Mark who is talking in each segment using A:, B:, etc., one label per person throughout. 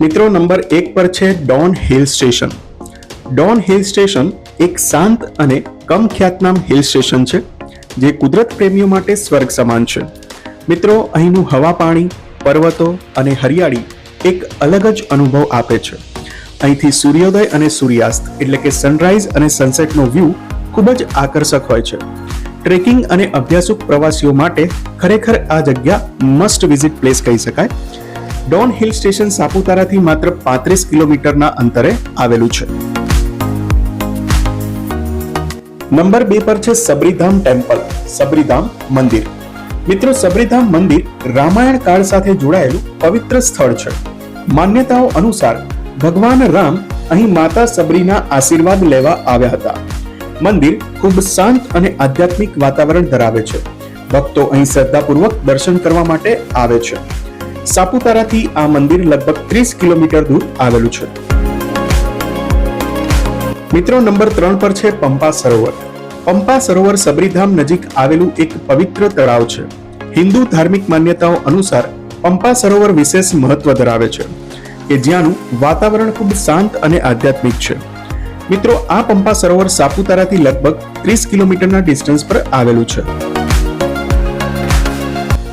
A: મિત્રો, નંબર એક પર છે Don hill station. Don hill station એક શાંત અને કમ ખ્યાતનામ હિલ સ્ટેશન છે, જે કુદરત પ્રેમીઓ માટે સ્વર્ગ સમાન છે. મિત્રો, અહીંનું હવા પાણી, પર્વતો અને હરિયાળી એક અલગ જ અનુભવ આપે છે. અહીંથી સૂર્યોદય અને સૂર્યાસ્ત, એટલે કે સનરાઈઝ અને સનસેટનો વ્યૂ ખૂબ જ આકર્ષક હોય છે. ટ્રેકિંગ અને અભ્યાસુક પ્રવાસીઓ માટે ખરેખર આ જગ્યા મસ્ટ વિઝિટ પ્લેસ કહી શકાય. ડોન હિલ સ્ટેશન સાપુતારાથી માત્ર પાંત્રીસ કિલોમીટરના અંતરે આવેલું છે. નંબર બે પર છે સબરીધામ ટેમ્પલ, સબરીધામ મંદિર. મિત્રો, સબરીધામ મંદિર રામાયણ કાળ સાથે જોડાયેલું પવિત્ર સ્થળ છે. માન્યતાઓ અનુસાર ભગવાન રામ અહીં માતા સબરીના આશીર્વાદ લેવા આવ્યા હતા. મંદિર ખૂબ શાંત અને આધ્યાત્મિક વાતાવરણ ધરાવે છે. ભક્તો અહીં શ્રદ્ધાપૂર્વક દર્શન કરવા માટે આવે છે. સાપુતારાથી આ મંદિર લગભગ ત્રીસ કિલોમીટર દૂર આવેલું છે. મિત્રો, નંબર ત્રણ પર છે પંપા સરોવર. પંપા સરોવર સબરીધામ નજીક આવેલું એક પવિત્ર તળાવ છે. હિન્દુ ધાર્મિક માન્યતાઓ અનુસાર પંપા સરોવર વિશેષ મહત્વ ધરાવે છે કે જ્યાંનું વાતાવરણ ખૂબ શાંત અને આધ્યાત્મિક છે. મિત્રો, આ પંપા સરોવર સાપુતારાથી લગભગ ત્રીસ કિલોમીટરના ડિસ્ટન્સ પર આવેલું છે.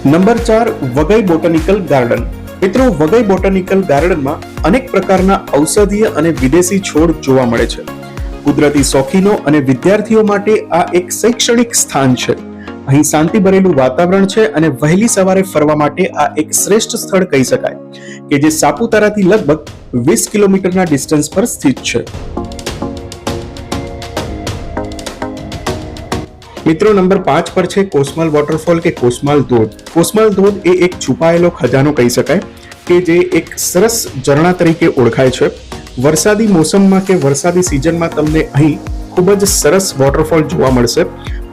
A: નંબર ચાર વગઈ બોટનિકલ ગાર્ડન. મિત્રો વગઈ બોટનિકલ ગાર્ડનમાં અનેક પ્રકારના ઔષધીય અને વિદેશી છોડ જોવા મળે છે. કુદરતી શોખીનો અને વિદ્યાર્થીઓ માટે આ એક શૈક્ષણિક સ્થાન છે. અહીં શાંતિ ભરેલું વાતાવરણ છે અને વહેલી સવારે ફરવા માટે આ એક શ્રેષ્ઠ સ્થળ કહી શકાય, કે જે સાપુતારાથી લગભગ વીસ કિલોમીટરના ડિસ્ટન્સ પર સ્થિત છે. મિત્રો, નંબર પાંચ પર છે કોસમાલ વોટરફોલ કે કોસમાલ ધોધ. કોસમાલ ધોધ એ એક છુપાયેલો ખજાનો કહી શકાય કે જે એક સરસ ઝરણા તરીકે ઓળખાય છે. વરસાદી મોસમમાં કે વરસાદી સિઝનમાં તમને અહીં ખૂબ જ સરસ વોટરફોલ જોવા મળશે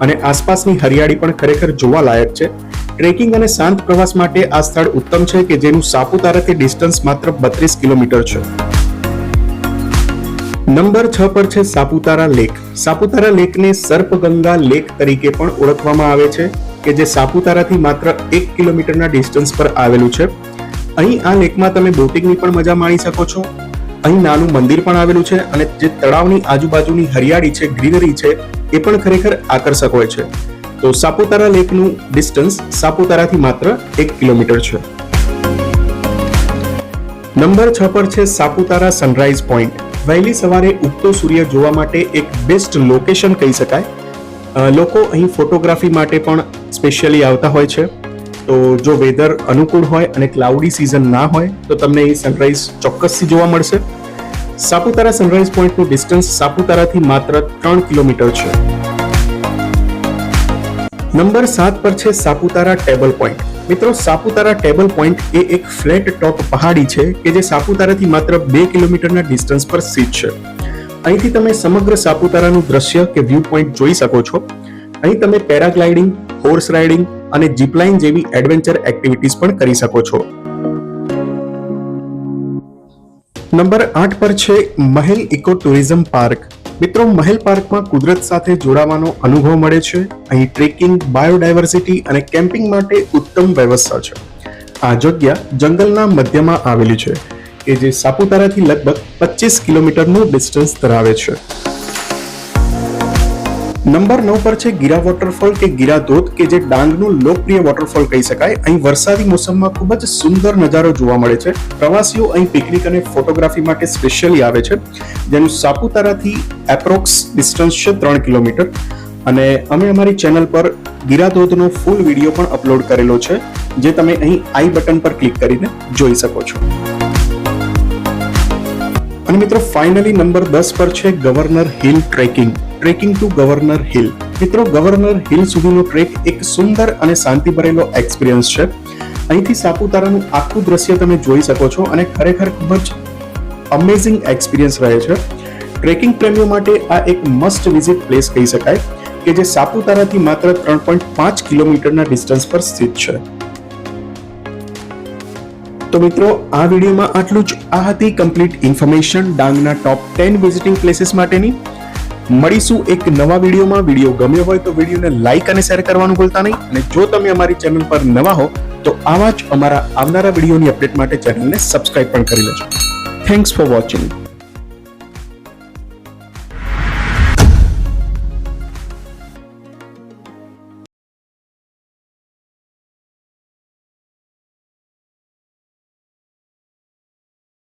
A: અને આસપાસની હરિયાળી પણ ખરેખર જોવા લાયક છે. ટ્રેકિંગ અને શાંત પ્રવાસ માટે આ સ્થળ ઉત્તમ છે કે જેનું સાપુતારાથી ડિસ્ટન્સ માત્ર બત્રીસ કિલોમીટર છે. નંબર છ પર છે સાપુતારા લેક. સાપુતારા લેકને સર્પગંગા લેક તરીકે પણ ઓળખવામાં આવે છે, કે જે સાપુતારાથી માત્ર એક કિલોમીટરના ડિસ્ટન્સ પર આવેલું છે. અહીં આ લેકમાં તમે બોટિંગની પણ મજા માણી શકો છો. અહીં નાનું મંદિર પણ આવેલું છે અને જે તળાવની આજુબાજુની હરિયાળી છે, ગ્રીનરી છે, એ પણ ખરેખર આકર્ષક હોય છે. તો સાપુતારા લેકનું ડિસ્ટન્સ સાપુતારાથી માત્ર એક કિલોમીટર છે. નંબર છ પર છે સાપુતારા સનરાઈઝ પોઈન્ટ વહેલી સવારે ઉગતો સૂર્ય જોવા માટે એક બેસ્ટ લોકેશન કહી શકાય. લોકો અહીં ફોટોગ્રાફી માટે પણ સ્પેશિયલી આવતા હોય છે. તો જો વેધર અનુકૂળ હોય અને ક્લાઉડી સિઝન ના હોય, તો તમને એ સનરાઈઝ ચોક્કસથી જોવા મળશે. સાપુતારા સનરાઈઝ પોઈન્ટનું ડિસ્ટન્સ સાપુતારાથી માત્ર ત્રણ કિલોમીટર છે. નંબર સાત પર છે સાપુતારા ટેબલ પોઈન્ટ મિત્રો, સાપુતારા ટેબલ પોઈન્ટ એ એક ફ્લેટ ટોપ પહાડી છે કે જે સાપુતારાથી માત્ર બે કિલોમીટરના ડિસ્ટન્સ પર સ્થિત છે. અહીંથી તમે સમગ્ર સાપુતારાનું દ્રશ્ય કે વ્યૂ પોઈન્ટ જોઈ શકો છો. અહીં તમે પેરાગ્લાઇડિંગ હોર્સ રાઇડિંગ અને જીપલાઇન જેવી એડવેન્ચર એક્ટિવિટીઝ પણ કરી શકો છો. નંબર આઠ પર છે મહેલ ઇકો ટુરિઝમ પાર્ક. મિત્રો, મહેલ પાર્કમાં કુદરત સાથે જોડાવાનો અનુભવ મળે છે. અહીં ટ્રેકિંગ, બાયોડાયવર્સિટી અને કેમ્પિંગ માટે ઉત્તમ વ્યવસ્થા છે. આ જગ્યા જંગલના મધ્યમાં આવેલી છે. કે જે સાપુતારાથી લગભગ પચીસ કિલોમીટરનું ડિસ્ટન્સ ધરાવે છે. નંબર નવ પર છે ગીરા વોટરફોલ કે ગીરા ધોધ કે જે ડાંગનું લોકપ્રિય વોટરફોલ કહી શકાય. અહીં વરસાદી મોસમમાં ખૂબ જ સુંદર નજારો જોવા મળે છે. પ્રવાસીઓ અહીં પિકનિક અને ફોટોગ્રાફી માટે સ્પેશિયલી આવે છે. જેનું સાપુતારાથી એપ્રોક્સ ડિસ્ટન્સ છે ત્રણ કિલોમીટર. અને અમે અમારી ચેનલ પર ગીરા ધોધનો ફૂલ વીડિયો પણ અપલોડ કરેલો છે, જે તમે અહીં આઈ બટન પર ક્લિક કરીને જોઈ શકો છો. અને મિત્રો ફાઇનલી નંબર દસ પર છે governor hill trekking trekking to governor hill મિત્રો ગવર્નર હિલ સુધીનો ટ્રેક એક સુંદર અને શાંતિ ભરેલો એક્સપિરિયન્સ છે. અહીંથી સાપુતારાનું આખું દ્રશ્ય તમે જોઈ શકો છો અને ખરેખર ખૂબ જ અમેઝિંગ એક્સપિરિયન્સ રહે છે. ટ્રેકિંગ પ્રેમીઓ માટે આ એક મસ્ટ વિઝિટ પ્લેસ કહી શકાય કે જે સાપુતારાથી માત્ર ત્રણ પોઈન્ટ પાંચ કિલોમીટરના ડિસ્ટન્સ પર સ્થિત છે. તો મિત્રો, આ વિડીયોમાં આટલું જ. આ હતી કમ્પ્લીટ ઇન્ફોર્મેશન ડાંગના ટોપ ટેન વિઝિટિંગ પ્લેસીસ માટેની. મળીશું એક નવા વિડીયોમાં. વીડિયો ગમ્યો હોય તો વિડીયોને લાઇક અને શેર કરવાનું ભૂલતા નહીં. અને જો તમે અમારી ચેનલ પર નવા હો, તો આવા જ અમારા આવનારા વિડીયોની અપડેટ માટે ચેનલને સબસ્ક્રાઇબ પણ કરી લેજો. Thanks for watching